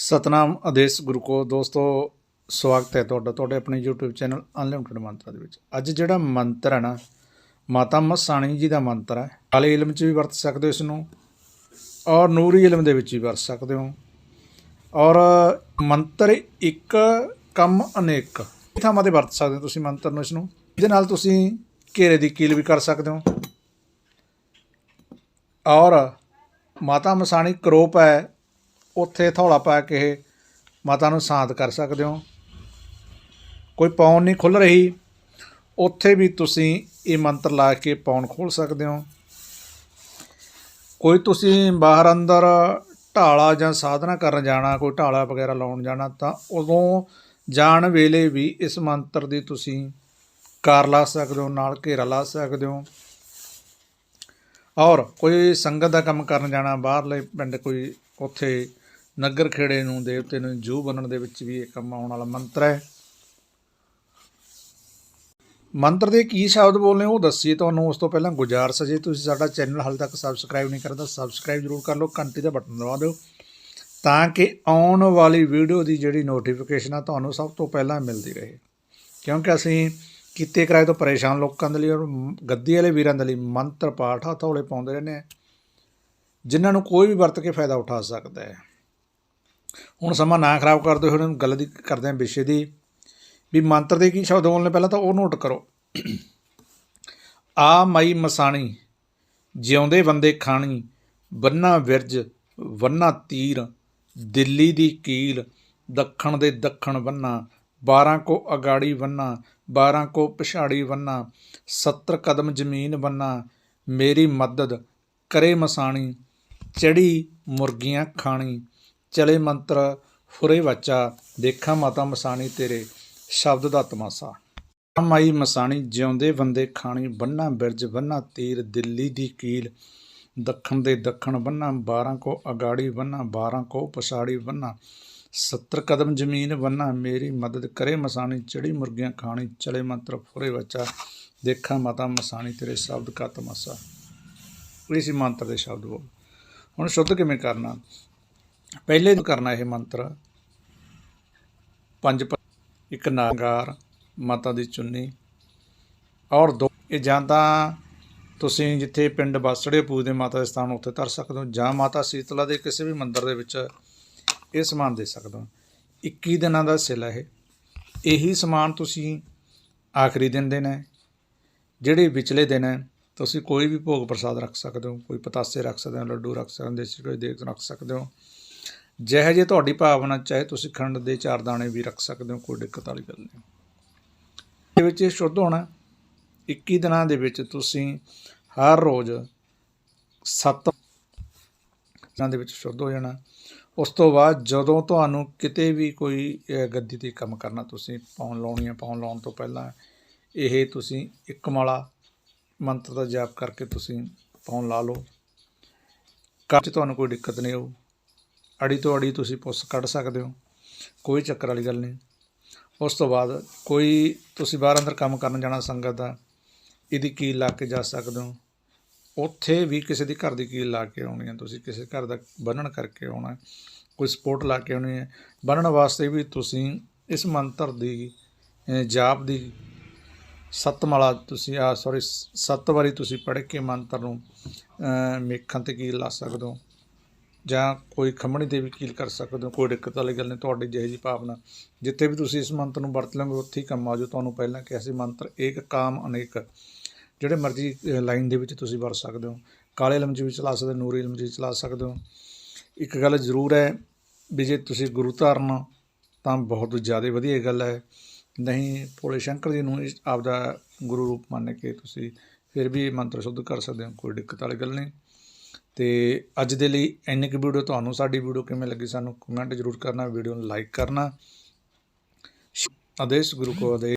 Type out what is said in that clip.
ਸਤਨਾਮ ਆਦੇਸ਼ ਗੁਰੂ ਕੋ ਦੋਸਤੋ, ਸਵਾਗਤ ਹੈ ਤੁਹਾਡਾ, ਤੁਹਾਡੇ ਆਪਣੇ YouTube ਚੈਨਲ ਅਨਲਿਮਟਿਡ ਮੰਤਰਾਂ ਦੇ ਵਿੱਚ। ਅੱਜ ਜਿਹੜਾ ਮੰਤਰ ਹੈ ਨਾ, ਮਾਤਾ ਮਸਾਣੀ ਜੀ ਦਾ ਮੰਤਰ ਹੈ। ਕਾਲੇ ਇਲਮ 'ਚ ਵੀ ਵਰਤ ਸਕਦੇ ਹੋ ਇਸ ਨੂੰ, ਔਰ ਨੂਰੀ ਇਲਮ ਦੇ ਵਿੱਚ ਵੀ ਵਰਤ ਸਕਦੇ ਹੋ। ਔਰ ਮੰਤਰ ਇੱਕ, ਕੰਮ ਅਨੇਕ, ਇਹ ਥਾਵਾਂ ਤੇ ਵਰਤ ਸਕਦੇ ਹੋ ਤੁਸੀਂ ਮੰਤਰ ਨੂੰ ਇਸ ਨੂੰ। ਇਹਦੇ ਨਾਲ ਤੁਸੀਂ ਘੇਰੇ ਦੀ ਕੀਲ ਵੀ ਕਰ ਸਕਦੇ ਹੋ। ਔਰ ਮਾਤਾ ਮਸਾਣੀ ਕਰੋਪ ਹੈ ਉੱਥੇ ਥੌਲਾ ਪਾ ਕੇ ਇਹ ਮਾਤਾ ਨੂੰ ਸ਼ਾਂਤ ਕਰ ਸਕਦੇ ਹੋ। ਕੋਈ ਪੌਣ ਨਹੀਂ ਖੁੱਲ ਰਹੀ। ਉੱਥੇ ਵੀ ਤੁਸੀਂ ਇਹ ਮੰਤਰ ਲਾ ਕੇ ਪੌਣ ਖੋਲ ਸਕਦੇ ਹੋ। ਕੋਈ ਤੁਸੀਂ ਬਾਹਰ ਅੰਦਰ ਢਾਲਾ ਜਾਂ ਸਾਧਨਾ ਕਰਨ ਜਾਣਾ, ਕੋਈ ਢਾਲਾ ਵਗੈਰਾ ਲਾਉਣ ਜਾਣਾ, ਤਾਂ ਉਦੋਂ ਜਾਣ ਵੇਲੇ ਵੀ ਇਸ ਮੰਤਰ ਦੀ ਤੁਸੀਂ ਕਾਰ ਲਾ ਸਕਦੇ ਹੋ, ਨਾਲ ਘੇਰਾ ਲਾ ਸਕਦੇ ਹੋ। ਔਰ ਕੋਈ ਸੰਗਤ ਦਾ ਕੰਮ ਕਰਨ ਜਾਣਾ, ਬਾਹਰਲੇ ਪਿੰਡ ਕੋਈ ਉੱਥੇ ਨਗਰ ਖੇੜੇ ਨੂੰ, ਦੇਵਤੇ ਨੂੰ ਜੂ ਬਣਨ ਦੇ ਵਿੱਚ ਵੀ ਇਹ ਕੰਮ ਆਉਣ ਵਾਲਾ ਮੰਤਰ ਹੈ। ਮੰਤਰ ਦੇ ਕੀ ਸ਼ਬਦ ਬੋਲਨੇ ਉਹ ਦੱਸੀਏ ਤੁਹਾਨੂੰ। ਉਸ ਤੋਂ ਪਹਿਲਾਂ ਗੁਜ਼ਾਰਿਸ਼ ਹੈ ਜੇ ਤੁਸੀਂ ਸਾਡਾ ਚੈਨਲ ਹਾਲੇ ਤੱਕ ਸਬਸਕ੍ਰਾਈਬ ਨਹੀਂ ਕਰਦਾ, ਸਬਸਕ੍ਰਾਈਬ ਜ਼ਰੂਰ ਕਰ ਲਓ, ਘੰਟੀ ਦਾ ਬਟਨ ਦਬਾ ਦਿਓ, ਤਾਂ ਕਿ ਆਉਣ ਵਾਲੀ ਵੀਡੀਓ ਦੀ ਜਿਹੜੀ ਨੋਟੀਫਿਕੇਸ਼ਨ ਆ, ਤੁਹਾਨੂੰ ਸਭ ਤੋਂ ਪਹਿਲਾਂ ਮਿਲਦੀ ਰਹੇ। ਕਿਉਂਕਿ ਅਸੀਂ ਕੀਤੇ ਕਿਰਾਏ ਤੋਂ ਪਰੇਸ਼ਾਨ ਲੋਕਾਂ ਦੇ ਲਈ ਔਰ ਗੱਦੀ ਵਾਲੇ ਵੀਰਾਂ ਦੇ ਲਈ ਮੰਤਰ ਪਾਠ ਹਥੌਲੇ ਪਾਉਂਦੇ ਰਹਿੰਦੇ ਆ, ਜਿਨ੍ਹਾਂ ਨੂੰ ਕੋਈ ਵੀ ਵਰਤ ਕੇ ਫਾਇਦਾ ਉਠਾ ਸਕਦਾ ਹੈ। ਹੁਣ ਸਮਾਂ ਨਾ ਖਰਾਬ ਕਰਦੇ ਹੋਏ ਹੁਣ ਗੱਲ ਦੀ ਕਰਦੇ ਹਾਂ ਵਿਸ਼ੇ ਦੀ। ਵੀ ਮੰਤਰ ਦੇ ਕੀ ਸ਼ਬਦ ਬੋਲਣੇ ਪਹਿਲਾਂ ਤਾਂ ਉਹ ਨੋਟ ਕਰੋ। ਆ ਮਈ ਮਸਾਣੀ, ਜਿਉਂਦੇ ਬੰਦੇ ਖਾਣੀ, ਬੰਨਾ ਵਿਰਜ, ਬੰਨਾ ਤੀਰ, ਦਿੱਲੀ ਦੀ ਕੀਲ, ਦੱਖਣ ਦੇ ਦੱਖਣ ਬੰਨਾ 12 ਕੋ ਅਗਾੜੀ ਬੰਨਾ 12 ਕੋ ਪਿਛਾੜੀ ਬੰਨਾ 70 ਕਦਮ ਜ਼ਮੀਨ ਬੰਨਾ, ਮੇਰੀ ਮਦਦ ਕਰੇ ਮਸਾਣੀ, ਚੜੀ ਮੁਰਗੀਆਂ ਖਾਣੀ ਚਲੇ ਮੰਤਰ, ਫੁਰੇ ਬੱਚਾ ਦੇਖਾਂ ਮਾਤਾ ਮਸਾਣੀ ਤੇਰੇ ਸ਼ਬਦ ਦਾ ਤਮਾਸਾ। ਮਾਈ ਮਸਾਣੀ, ਜਿਉਂਦੇ ਬੰਦੇ ਖਾਣੀ, ਬੰਨਾ ਬਿਰਜ, ਬੰਨਾ ਤੀਰ, ਦਿੱਲੀ ਦੀ ਕੀਲ। ਦੱਖਣ ਦੇ ਦੱਖਣ ਬੰਨਾ 12 ਕੋ ਅਗਾੜੀ ਬੰਨਾ 12 ਕੋ ਪਛਾੜੀ ਬੰਨਾ। 70 ਕਦਮ ਜ਼ਮੀਨ ਬੰਨਾ, ਮੇਰੀ ਮਦਦ ਕਰੇ ਮਸਾਣੀ, ਚੜੀ ਮੁਰਗੀਆਂ ਖਾਣੀ, ਚਲੇ ਮੰਤਰ, ਫੁਰੇ ਬੱਚਾ ਦੇਖਾਂ ਮਾਤਾ ਮਸਾਣੀ ਤੇਰੇ ਸ਼ਬਦ ਕਾ ਤਮਾਸਾ। ਇਹ ਸੀ ਮੰਤਰ ਦੇ ਸ਼ਬਦ ਬੋਲ। ਹੁਣ ਸ਼ੁੱਧ ਕਿਵੇਂ ਕਰਨਾ? ਪਹਿਲੇ ਤੋਂ ਕਰਨਾ ਇਹ ਮੰਤਰ। ਪੰਜ ਇੱਕ ਨਾਗਾਰ, ਮਾਤਾ ਦੀ ਚੁੰਨੀ। ਔਰ ਦੋ ਇਹ ਜਾਂ ਤਾਂ ਤੁਸੀਂ ਜਿੱਥੇ ਪਿੰਡ ਬਾਸੜੇ ਪੂਜਦੇ ਮਾਤਾ ਦੇ ਸਥਾਨ ਉੱਥੇ ਧਰ ਸਕਦੇ ਹੋ, ਜਾਂ ਮਾਤਾ ਸੀਤਲਾ ਦੇ ਕਿਸੇ ਵੀ ਮੰਦਿਰ ਦੇ ਵਿੱਚ ਇਹ ਸਮਾਨ ਦੇ ਸਕਦੇ ਹੋ। 21 ਦਿਨਾਂ ਦਾ ਸਿਲ ਹੈ। ਇਹ ਇਹੀ ਸਮਾਨ ਤੁਸੀਂ ਆਖਰੀ ਦਿਨ ਦੇਣਾ ਹੈ। ਜਿਹੜੇ ਵਿਚਲੇ ਦਿਨ ਹੈ, ਤੁਸੀਂ ਕੋਈ ਵੀ ਭੋਗ ਪ੍ਰਸਾਦ ਰੱਖ ਸਕਦੇ ਹੋ, ਕੋਈ ਪਤਾਸੇ ਰੱਖ ਸਕਦੇ ਹੋ, ਲੱਡੂ ਰੱਖ ਸਕਦੇ ਹੋ, ਦੇਸੀ ਕੋਈ ਦੇਗ ਰੱਖ ਸਕਦੇ ਹੋ। ਜਿਹੋ ਜੇ ਤੁਹਾਡੀ ਭਾਵਨਾ, ਚਾਹੇ ਤੁਸੀਂ ਖੰਡ ਦੇ ਚਾਰ ਦਾਣੇ ਵੀ ਰੱਖ ਸਕਦੇ ਹੋ, ਕੋਈ ਦਿੱਕਤ ਵਾਲੀ ਗੱਲ ਨਹੀਂ। ਦੇ ਵਿੱਚ ਇਹ ਸ਼ੁੱਧ ਹੋਣਾ 21 ਦਿਨਾਂ ਦੇ ਵਿੱਚ ਤੁਸੀਂ ਹਰ ਰੋਜ਼ 7 ਦਿਨਾਂ ਦੇ ਵਿੱਚ ਸ਼ੁੱਧ ਹੋ ਜਾਣਾ। ਉਸ ਤੋਂ ਬਾਅਦ ਜਦੋਂ ਤੁਹਾਨੂੰ ਕਿਤੇ ਵੀ ਕੋਈ ਗੱਦੀ ਤੇ ਕੰਮ ਕਰਨਾ, ਤੁਸੀਂ ਪਾਉਣ ਲਾਉਣੀ ਹੈ ਪਾਉਣ ਲਾਉਣ ਤੋਂ ਪਹਿਲਾਂ ਇਹ ਤੁਸੀਂ ਇੱਕ ਮਾਲਾ ਮੰਤਰ ਦਾ ਜਾਪ ਕਰਕੇ ਤੁਸੀਂ ਪਾਉਣ ਲਾ ਲਓ। ਕੰਮ 'ਚ ਤੁਹਾਨੂੰ ਕੋਈ ਦਿੱਕਤ ਨਹੀਂ ਆਊ। ਅੜੀ ਤੋਂ ਅੜੀ ਤੁਸੀਂ ਪੁੱਛ ਕੱਢ ਸਕਦੇ ਹੋ ਕੋਈ ਚੱਕਰ ਵਾਲੀ ਗੱਲ ਨਹੀਂ। ਉਸ ਤੋਂ ਬਾਅਦ ਕੋਈ ਤੁਸੀਂ ਬਾਹਰ ਅੰਦਰ ਕੰਮ ਕਰਨ ਜਾਣਾ ਸੰਗਤ ਦਾ ਇਹਦੀ ਕੀ ਲਾ ਕੇ ਜਾ ਸਕਦੇ ਹੋ। ਉੱਥੇ ਵੀ ਕਿਸੇ ਦੀ ਘਰ ਦੀ ਕੀਲ ਲਾ ਕੇ ਆਉਣੀ ਹੈ ਤੁਸੀਂ ਕਿਸੇ ਘਰ ਦਾ ਬੰਨਣ ਕਰਕੇ ਆਉਣਾ ਕੋਈ ਸਪੋਰਟ ਲਾ ਕੇ ਆਉਣੀ ਹੈ। ਬੰਨਣ ਵਾਸਤੇ ਵੀ ਤੁਸੀਂ ਇਸ ਮੰਤਰ ਦੀ ਜਾਪ ਦੀ ਸੱਤ ਮਾਲਾ ਤੁਸੀਂ ਆ ਸੌਰੀ ਸੱਤ ਵਾਰੀ ਤੁਸੀਂ ਪੜ੍ਹ ਕੇ ਮੰਤਰ ਨੂੰ ਅਹ, ਮੇਖਾਂ ਤੇ ਕੀਲ ਲਾ ਸਕਦੇ ਹੋ। ਜਾਂ ਕੋਈ ਖੰਮਣੀ ਤੇ ਵੀ ਕੀਲ ਕਰ ਸਕਦੇ ਹੋ, ਕੋਈ ਦਿੱਕਤ ਵਾਲੀ ਗੱਲ ਨਹੀਂ, ਤੁਹਾਡੀ ਜਿਹੇ ਜਿਹੀ ਭਾਵਨਾ। ਜਿੱਥੇ ਵੀ ਤੁਸੀਂ ਇਸ ਮੰਤਰ ਨੂੰ ਵਰਤ ਲਓਗੇ ਉੱਥੇ ਹੀ ਕੰਮ ਆ ਜਾਓ। ਤੁਹਾਨੂੰ ਪਹਿਲਾਂ ਕਿਹਾ ਸੀ ਮੰਤਰ, ਏਕ ਕਾਮ ਅਨੇਕ। ਜਿਹੜੇ ਮਰਜ਼ੀ ਲਾਈਨ ਦੇ ਵਿੱਚ ਤੁਸੀਂ ਵਰਤ ਸਕਦੇ ਹੋ। ਕਾਲੇ ਇਲਮ 'ਚ ਵੀ ਚਲਾ ਸਕਦੇ ਹੋ ਨੂਰੀ ਇਲਮ 'ਚ ਚਲਾ ਸਕਦੇ ਹੋ। ਇੱਕ ਗੱਲ ਜ਼ਰੂਰ ਹੈ ਵੀ ਜੇ ਤੁਸੀਂ ਗੁਰੂ ਧਾਰਨ, ਤਾਂ ਬਹੁਤ ਜ਼ਿਆਦਾ ਵਧੀਆ ਗੱਲ ਹੈ। ਨਹੀਂ, ਭੋਲੇ ਸ਼ੰਕਰ ਜੀ ਨੂੰ ਇਸ- ਆਪਦਾ ਗੁਰੂ ਰੂਪ ਮੰਨ ਕੇ ਤੁਸੀਂ ਫਿਰ ਵੀ ਇਹ ਮੰਤਰ ਸ਼ੁੱਧ ਕਰ ਸਕਦੇ ਹੋ, ਕੋਈ ਦਿੱਕਤ ਵਾਲੀ ਗੱਲ ਨਹੀਂ। ਤੇ ਅੱਜ ਦੇ ਲਈ ਇੰਨੀ ਕੁ ਵੀਡੀਓ ਤੁਹਾਨੂੰ, ਸਾਡੀ ਵੀਡੀਓ ਕਿਵੇਂ ਲੱਗੀ ਸਾਨੂੰ ਕਮੈਂਟ ਜ਼ਰੂਰ ਕਰਨਾ, ਵੀਡੀਓ ਨੂੰ ਲਾਈਕ ਕਰਨਾ। ਆਦੇਸ਼ ਗੁਰੂ ਕੋ ਆਦੇਸ਼।